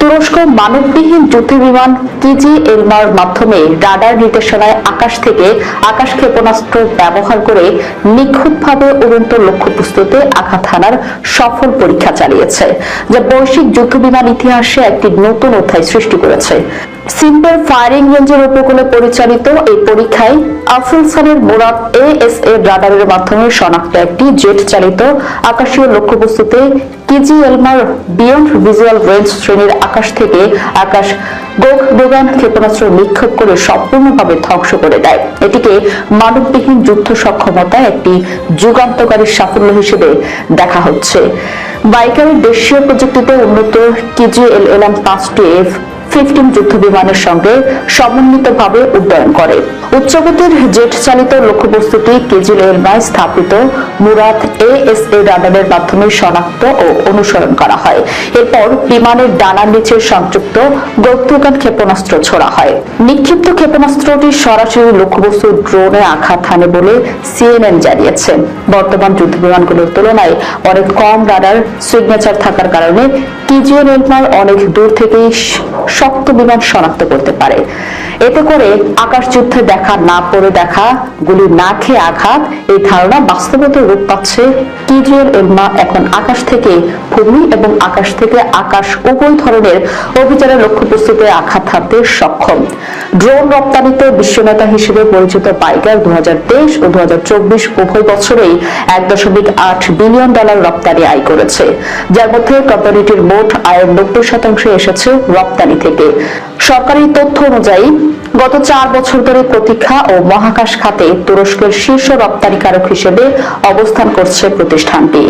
তুরস্ক মানববিহীন যুদ্ধ বিমান কিজি এলমার মাধ্যমে রাডার নির্দেশনায় আকাশ থেকে আকাশ ক্ষেপণাস্ত্র ব্যবহার করে নিখুঁতভাবে উড়ন্ত লক্ষ্যবস্তুতে আঘাত হানার সফল পরীক্ষা চালিয়েছে, যা বৈশ্বিক যুদ্ধ বিমান ইতিহাসে একটি নতুন অধ্যায় সৃষ্টি করেছে। সিম্পল ফায়ারিং রেঞ্জের উপকূলে পরিচালিত এই পরীক্ষায় আফরুলসানের মোরাদ এএসএ রাডারের মাধ্যমে শনাক্ত একটি জেট চালিত আকাশীয় লক্ষ্যবস্তুতে কিজি এলমার বিয়ন্ড ভিজুয়াল রেঞ্জ শ্রেণির আকাশ থেকে আকাশ গোক ডোগান ক্ষেপণাস্ত্র নিক্ষেপ করে সম্পূর্ণভাবে ধ্বংস করে দেয়। এটিকে মানববিহীন যুদ্ধ সক্ষমতা একটি যুগান্তকারী সাফল্য হিসেবে দেখা হচ্ছে। বাইকারের দেশীয় প্রযুক্তিতে উন্নত কিজি এল এলাম পাঁচটি এফ ফিফটিন যুদ্ধ বিমানের সঙ্গে সমন্বিতভাবে উড্ডয়ন করে। উচ্চগতির জেট চালিত লক্ষ্যবস্তুটি কেজিল এলমায় স্থাপিত মুরাদ এএসএ রাডারের মাধ্যমে শনাক্ত ও অনুসরণ করা হয়। এরপর বিমানের ডানার নিচে সংযুক্ত গৌত্রগান ক্ষেপণাস্ত্র ছোড়া হয়। নিক্ষিপ্ত ক্ষেপণাস্ত্রটি সরাসরি লক্ষ্যবস্তু ড্রোনে আঘাত হানে বলে সিএনএন জানিয়েছে। বর্তমান যুদ্ধ বিমানগুলোর তুলনায় অনেক কম রাডার সিগনেচার থাকার কারণে কিজিএন এলমার অনেক দূর থেকেই শক্ত বিমান শনাক্ত করতে পারে। এতে করে আকাশ যুদ্ধে দেখা না পড়ে দেখা, গুলি না খেয়ে আঘাত, এই ধারণা বাস্তবত রূপ পাচ্ছে কিজিএল এলমা এখন আকাশ থেকে ভূমি এবং আকাশ থেকে আকাশ উভয় ধরনের অভিযানের লক্ষ্যবস্তুতে আঘাত হানতে সক্ষম। ড্রোন রপ্তানিতে বিশ্বনেতা হিসেবে পরিচিত পাইকার দু হাজার তেইশ ও দু উভয় বছরেই এক দশমিক আট বিলিয়ন ডলার রপ্তানি আয় করেছে। যার মধ্যে কোম্পানিটির মোট আয়ের নব্বই শতাংশ এসেছে রপ্তানি থেকে। সরকারি তথ্য অনুযায়ী, গত চার বছর ধরে প্রতীক্ষা ও মহাকাশ খাতে তুরস্কের শীর্ষ রপ্তানিকারক হিসেবে অবস্থান করছে প্রতিষ্ঠানটি।